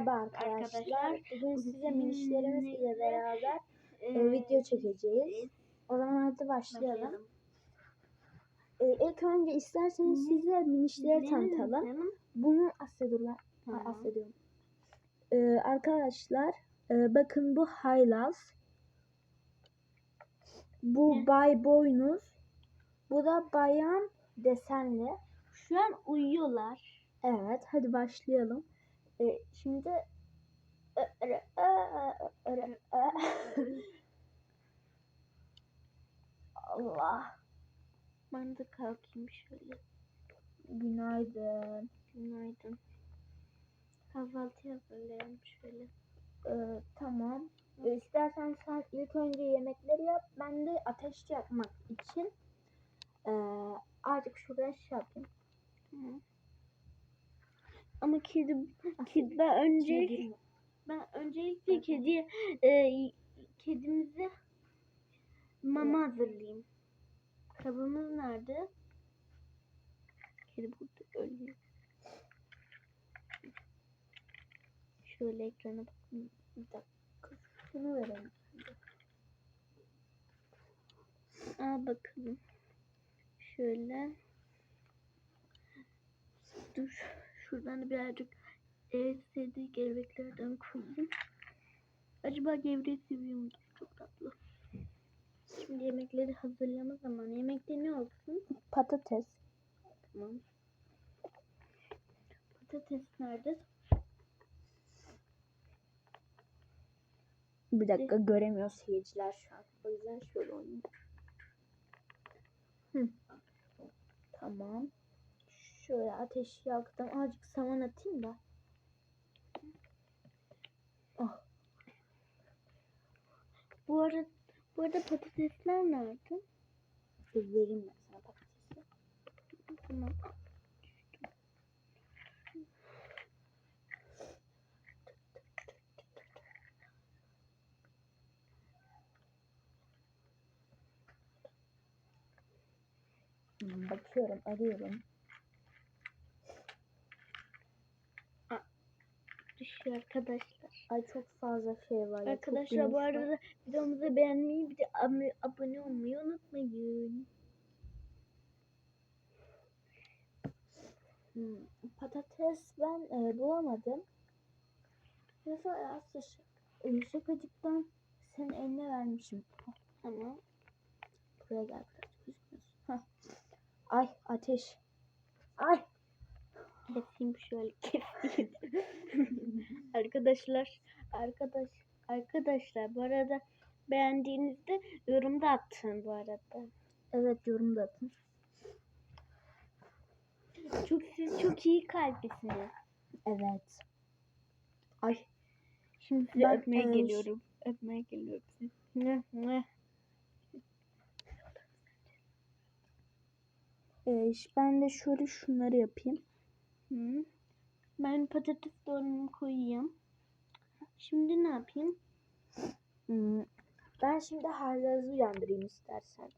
Merhaba arkadaşlar. Arkadaşlar, Bugün size minişlerimiz ile beraber e, Ee, video çekeceğiz. O zaman hadi başlayalım. E, ilk önce isterseniz size minişleri tanıtalım. Bunu Asya dur lan. Ay, Tamam. Asya diyorum. E, arkadaşlar e, bakın bu Haylaz. Bu Ne? Bay Boynuz. Bu da Bayan Desenli. Şu an uyuyorlar. Evet, hadi başlayalım. Ee, şimdi Allah Ben de kalkayım şöyle. günaydın. Günaydın. Kahvaltı hazırlayalım şöyle. Ee, tamam. Ee, istersen sen ilk önce yemekleri yap. Ben de ateş yapmak için ee, azıcık şuraya şey yapayım. Tamam. Ama kedi, kedi ben önce Kedi- ben öncelikle kedi e, kedimize mama hazırlayayım. Kabımız nerede? Kedi burada ölüyor. Şöyle ekrana bakın. Bir dakika. Şunu verelim. Aa bakalım. Şöyle. Dur. Şuradan da birazcık en sevdiği gevreklerden koyayım. Acaba gevreği seviyor mudur? Çok tatlı. Şimdi yemekleri hazırlama zamanı. Yemekte ne olsun? Patates. Tamam. Patates nerede? Bir dakika göremiyor seyirciler şu an. O yüzden şöyle oynayayım. Hı. Tamam. Şöyle ateşi yaktım. Azıcık saman atayım da. Oh. Bu arada, bu arada patatesler nerede? Dur vereyim ben sana patatesi. Tamam. Bakıyorum, arıyorum. Düşüyor arkadaşlar. Ay çok fazla şey var. ya, Arkadaşlar bu arada videomuzu beğenmeyi bir de ab- abone olmayı unutmayın. Hmm, Patates ben e, bulamadım. Mesela aslında ş- e, şakacıktan senin eline vermişim. Tamam. buraya gel biraz. Ay ateş. Ay. Keseyim şöyle keseyim. arkadaşlar, arkadaş, arkadaşlar bu arada beğendiğinizde yorumda atın bu arada. Evet yorum da atın. Çok siz çok iyi kalplisiniz. Evet. Ay. Şimdi size Ben, öpmeye e, geliyorum. Öpmeye geliyorum. Ne ne? E, ş- ben de şöyle şunları yapayım. Hı. Ben patates doğramamı koyayım. Şimdi ne yapayım? Hmm, Ben şimdi Haylaz'ı uyandırayım istersen.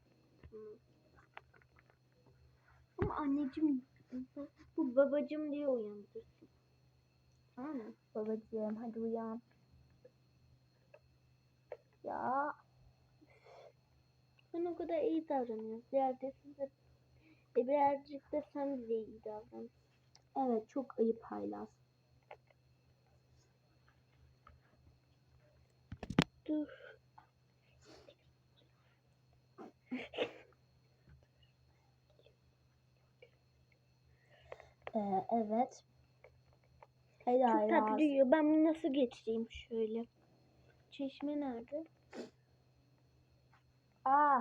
Ama anneciğim bu babacığım diye uyandırsın. Tamam mı? Babacığım hadi uyan. Ya Sen o kadar iyi davranıyorsun. Biraz da size birazcık da sen bize iyi davran. Evet çok ayıp Haylaz. Dur. Ee, evet. Hadi Çok tatlı yiyor. Ben bunu nasıl geçireyim şöyle? Çeşme nerede? Aa.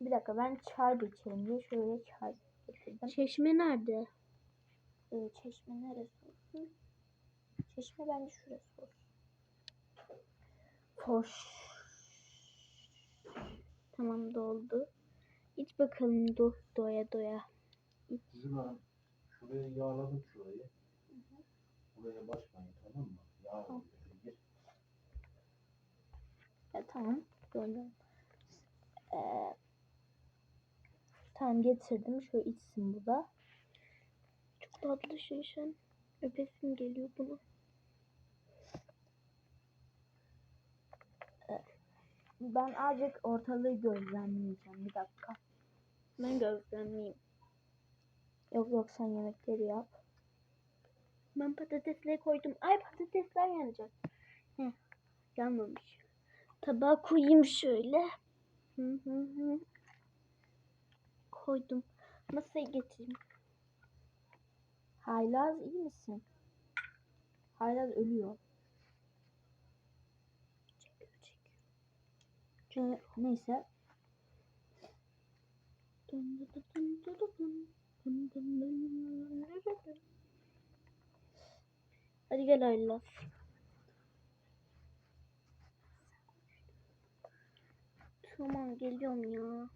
Bir dakika ben çay da içerim diye şöyle çay getirdim. Çeşme nerede? Ee, çeşme neresi olsun? Çeşme bence şurası olsun. Hoş. Tamam doldu. İç bakalım do doya doya. İç. Bizim hanım şuraya yağladım şurayı. Buraya başmayın tamam mı? Yağ gir. Ya, tamam. Böyle. Ee, tamam getirdim. Şöyle içsin bu da tatlı şimşen öpesim geliyor bunu. Ben azıcık ortalığı gözlemleyeceğim bir dakika. Ben gözlemleyeyim. Yok yok sen yemekleri yap. Ben patatesleri koydum. Ay patatesler yanacak. Heh, yanmamış. Tabağa koyayım şöyle. Hı hı hı. Koydum. Masaya getireyim. Haylaz iyi misin? Haylaz ölüyor. Çekiyor, çekiyor. Ee, neyse. Hadi gel Ayla. Tamam geliyorum ya.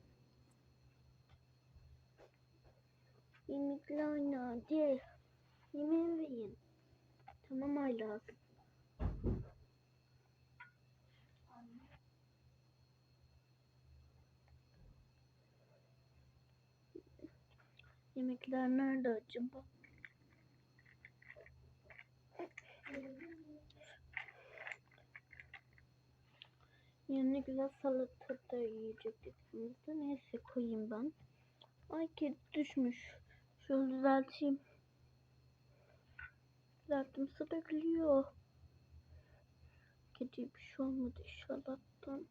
Yemekler nerede? Yemeğimi verin. Tamam Ayla. Yemekler nerede acaba? Yanına güzel salata da yiyecektik. Neyse koyayım ben. Ay kedi düşmüş. Şöyle düzelteyim. Düzelttim su dökülüyor. Kediye bir şey olmadı inşallah'tan.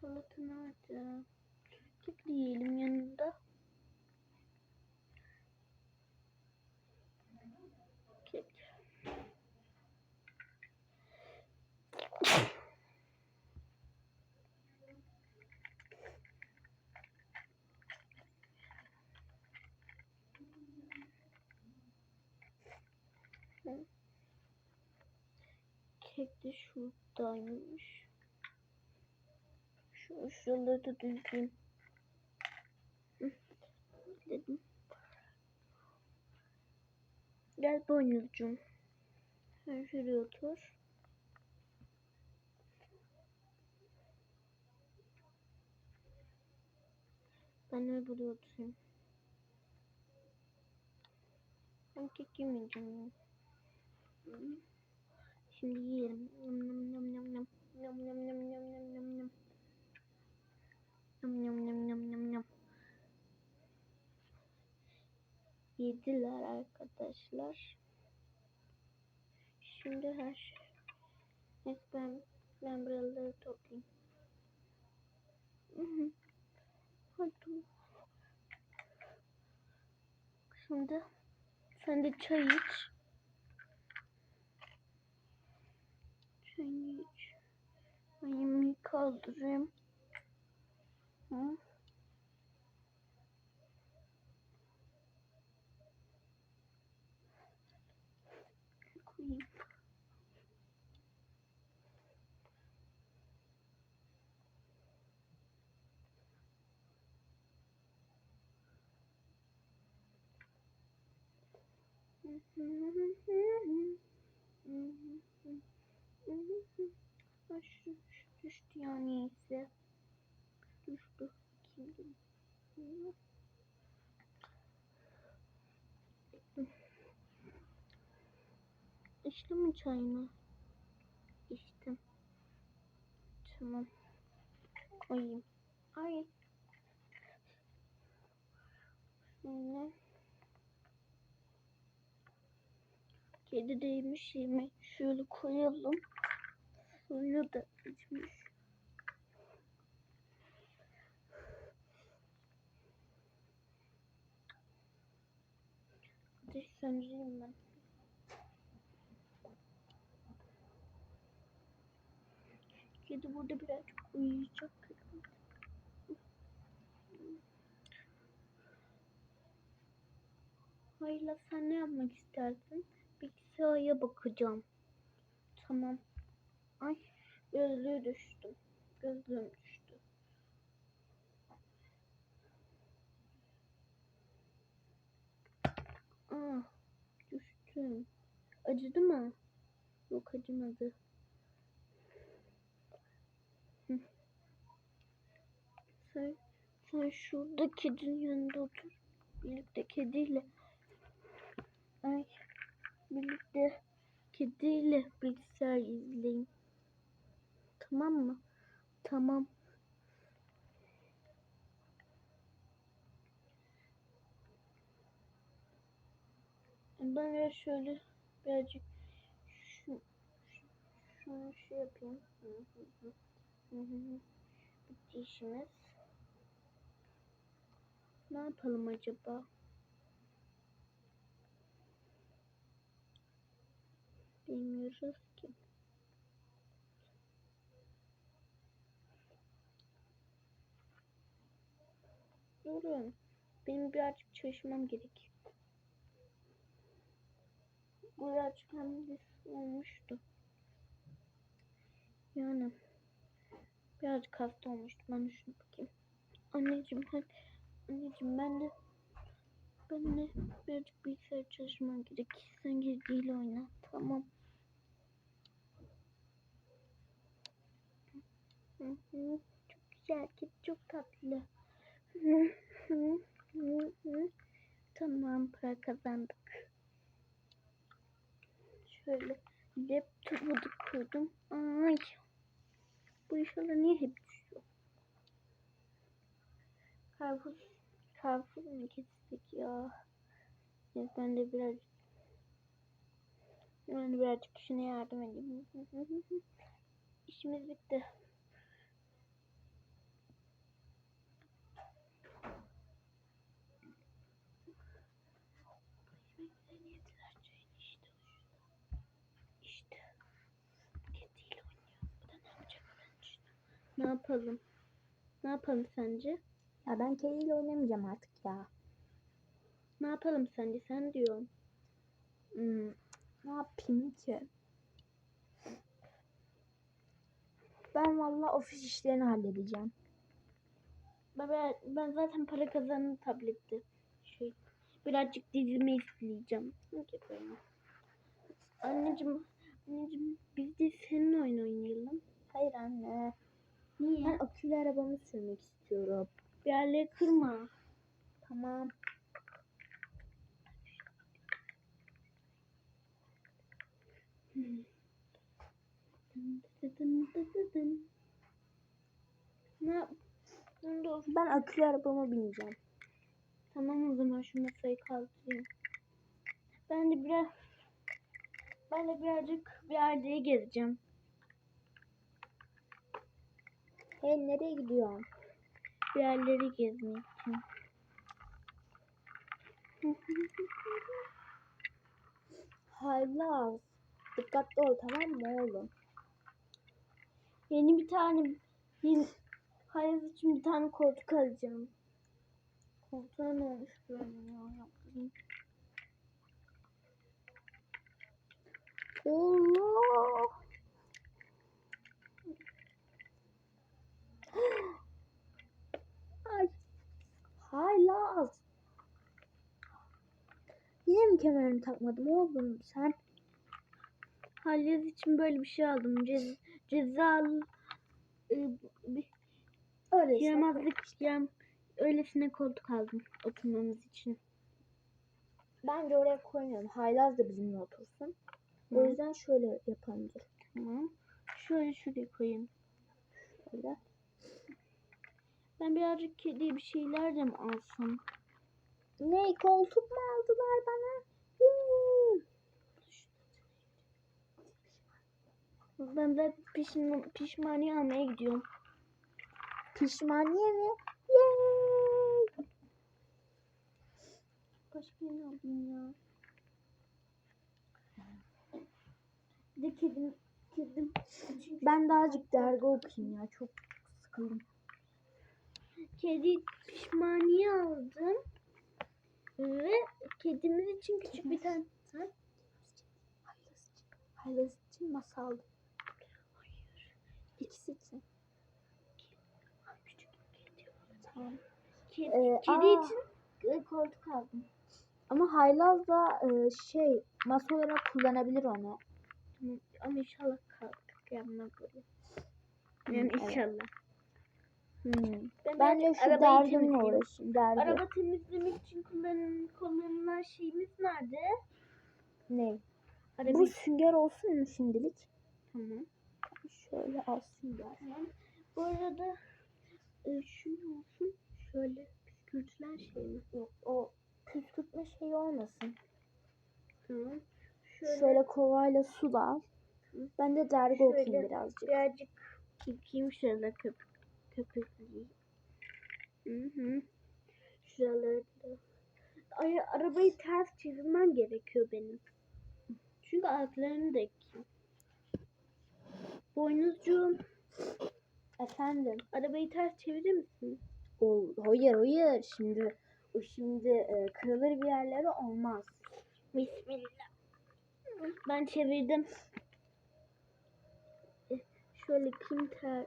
Salata nerede? Kek yiyelim yanında. Kek. Kek de şuradaymış. Şu şuraları düzgün. Dedim. Gel boynuzcum. Sen şuraya otur. Ben de buraya oturayım. Ben kek yemeyeceğim ya. Hı. Şimdi yiyelim. Yum yum yum yum yum. Yum yum yum yum yum yum yum. Yum yum yum yum yum yum. Yediler arkadaşlar. Şimdi her şey. Neyse ben, ben buraları toplayayım. Hadi. Şimdi sen de çay iç. Çayını iç. Ben yemeği kaldırayım. Hı? Koyayım. Ay şu, şu düştü ya neyse. Düştü. Kim İçtin mi çayını? İçtim. Tamam. Koyayım. Ay. Şöyle. Kedi değmiş yemek. Şöyle koyalım. Suyu da içmiş. Ateş söndüreyim ben. Kedi burada birazcık uyuyacak. Hayla sen ne yapmak istersin? Bilgisayara bakacağım. Tamam. Ay gözlüğü düştü. Gözlüğüm düştü. Aa düştüm. Acıdı mı? Yok acımadı. Sen, sen şurada kedinin yanında otur. birlikte kediyle ay birlikte kediyle bilgisayar izleyin. Tamam mı? Tamam. Ben de şöyle birazcık şu, şu şunu şey yapayım. Bitti işimiz. Ne yapalım acaba? Bilmiyoruz ki. Durun. Benim birazcık çalışmam gerek. Birazcık hem olmuştu. Yani birazcık hasta olmuştu. Ben şuna bakayım. Anneciğim hadi. Anneciğim ben de ben de birazcık bilgisayar çalışmam gerek. Sen değil oyna. Tamam. Çok güzel kedi çok tatlı. Tamam para kazandık. Şöyle laptopu da koydum. Ay. Bu inşallah niye hep düşüyor? Karpuz, karpuz mu kestik ya? Ya ben de biraz ben de birazcık şuna yardım edeyim. İşimiz bitti. Ne yapalım? Ne yapalım sence? Ya ben kediyle oynamayacağım artık ya. Ne yapalım sence? Sen diyorsun. Hmm, ne yapayım ki? Ben valla ofis işlerini halledeceğim. Ben, ben, zaten para kazandım tablette. Şey, birazcık dizimi izleyeceğim. Ne yapayım? Anneciğim, anneciğim biz de senin oyun oynayalım. Hayır anne. Niye? Ben akülü arabamı sürmek istiyorum. Bir yerleri kırma. Tamam. Ne. Ben akülü arabama bineceğim. Tamam o zaman şu masayı kaldırayım. Ben de biraz ben de birazcık bir yerleri gezeceğim. Hey nereye gidiyorsun? Yerleri gezmek için. Haylaz. Dikkatli ol tamam mı oğlum? Yeni bir tane yeni, Hayat için bir tane koltuk alacağım. Koltuğa ne olmuş böyle ya yapayım. Allah. Ay. Haylaz. Yine mi kemerini takmadım oğlum sen? Halyaz için böyle bir şey aldım. Cez, cezalı e, Öyle yaramazlık yam, öylesine koltuk aldım oturmamız için. Bence oraya koymayalım. Haylaz da bizimle otursun. O Hı. yüzden şöyle yapalım dur. Tamam. Şöyle şuraya koyayım. Şöyle. Ben birazcık kediye bir şeyler de mi alsam? Ne koltuk mu aldılar bana? Yay! Ben de pişman, pişmaniye almaya gidiyorum. Pişmaniye mi? Yay! Başka ne alayım ya? Bir de kedim, kedim. Ben de azıcık dergi okuyayım ya. Çok sıkıldım. Kedi pişmaniye aldım. Ve kedimiz için küçük bir tane. Ha? Haylaz için. Haylaz için masal. İkisi için. Küçük kedi. Tamam. Kedi, Ee, kedi aa. için e, koltuk aldım. Ama Haylaz da e, şey masa olarak kullanabilir onu. Ama inşallah kalkıp yanına koyayım. Yani evet. inşallah. Hmm. Ben Ben de şu derdimle uğraşayım. Derdi. Araba temizlemek için kullanılan, kullanılan şeyimiz nerede? Ne? Araba Bu sünger olsun mu şimdilik? tamam. Şöyle al sünger. Tamam. Bu arada e, şu olsun? Şöyle püskürtülen şey mi? Yok o püskürtme şeyi olmasın. Tamam. Şöyle, Şöyle kovayla su da al. Ben de dergi Şöyle okuyayım birazcık. birazcık çekeyim şöyle köpük köpükleyeyim. Hı hı. Şuraları da. Ay, arabayı ters çevirmem gerekiyor benim. Çünkü altlarını da ekeyim. Boynuzcuğum, Efendim. arabayı ters çevirir misin? O, hayır hayır. Şimdi o şimdi e, kırılır bir yerleri olmaz. Bismillah. Ben çevirdim. Eh, Şöyle kim ter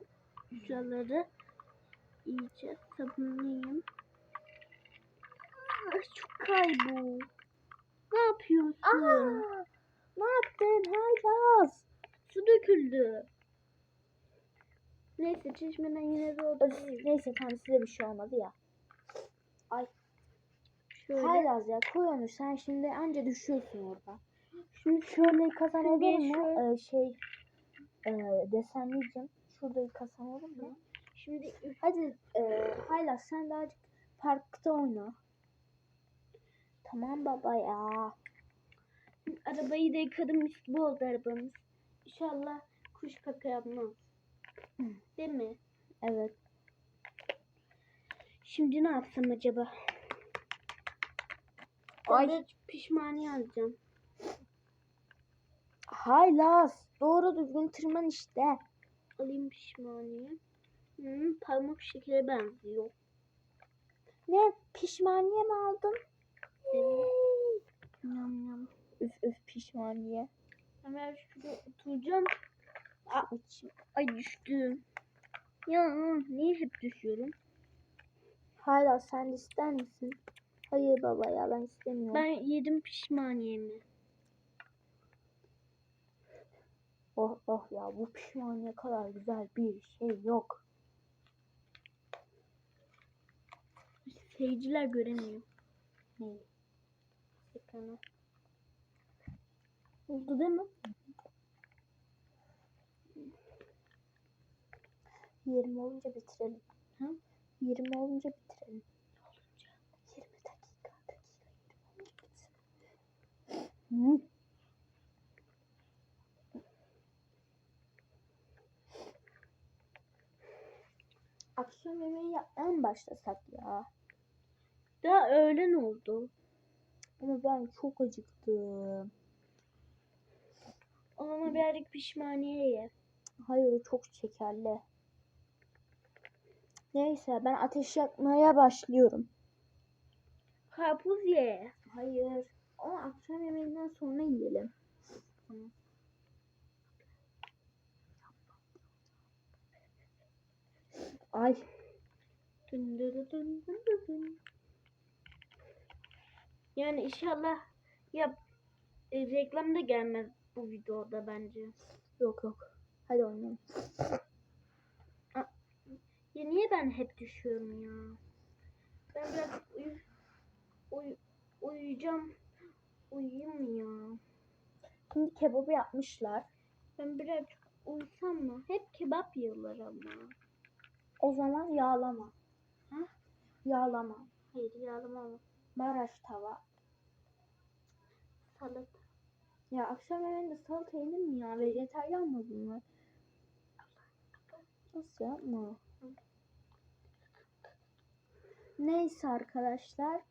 şuraları iyice sabunlayayım. Çok kaybol. Ne yapıyorsun? Aa, ne yaptın Haydaz? Su döküldü. Neyse çeşmeden yine de doldurayım. neyse tamam size bir şey olmadı ya. Şöyle. Haydaz ya koy onu sen şimdi anca düşüyorsun orada. Şimdi şöyle yıkasan olur mu? Ee, şey e, desenleyeceğim. Şurada yıkasan olur mu? Şimdi Hadi e, Haydaz sen de azıcık parkta oyna. Tamam baba ya. arabayı da yıkadım gibi oldu arabamız. İnşallah kuş kaka yapmaz. Değil mi? Evet. Şimdi ne yapsam acaba? Ay. Ay. Pişmaniye alacağım. Haylaz doğru düzgün tırman işte. Alayım pişmaniye. Hmm, parmak şekere benziyor. Ne pişmaniye mi aldın? Evet. Yam yam. Üf üf pişmaniye. Hemen şurada oturacağım. Aa, ay düştüm. Ya niye hep düşüyorum? Haylaz sen ister misin? Hayır baba ya ben istemiyorum. Ben yedim pişmaniyemi. Oh oh ya bu pişmaniye kadar güzel bir şey yok. Seyirciler göremiyor. Ne? Ekranı. Oldu değil mi? Yirmi olunca bitirelim. Ha? Yirmi olunca bitirelim. Yirmi dakika. Dakika yirmi olunca bitsin. Akşam yemeği mı başlasak ya? Daha öğlen oldu. Ama ben çok acıktım. O zaman birazcık pişmaniye ye. Hayır o çok şekerli. Neyse ben ateş yakmaya başlıyorum. Karpuz ye. Hayır. Ama akşam yemeğinden sonra yiyelim. Ay dın dın dın dın dın. Yani inşallah ya e, reklam da gelmez bu videoda bence. yok yok. Hadi oynayalım. Ya niye ben hep düşüyorum ya? Ben biraz uyu, uyu, uyuyacağım. Uyuyayım mı ya? Şimdi kebabı yapmışlar. Ben birazcık uyusam mı? Hep kebap yiyorlar ama. O zaman yağlama. Ha? Yağlama. Hayır yağlamam. Maraş tava. Salata. Ya akşam yemeğinde salata yenir mi ya? Vejetaryen mı bunlar? Nasıl yapma? Neyse arkadaşlar.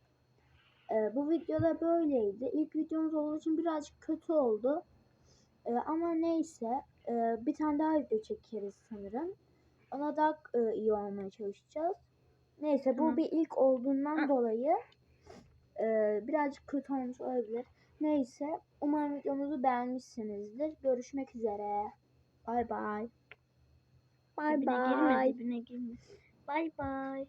Ee, bu videoda böyleydi. İlk videomuz olduğu için birazcık kötü oldu. Ee, ama neyse. Ee, bir tane daha video çekeriz sanırım. Ona daha e, iyi olmaya çalışacağız. Neyse bu Tamam. bir ilk olduğundan dolayı e, birazcık kötü olmuş olabilir. Neyse. Umarım videomuzu beğenmişsinizdir. Görüşmek üzere. Bay bay. Bay Dibine girme bay. dibine girme. Bay bay.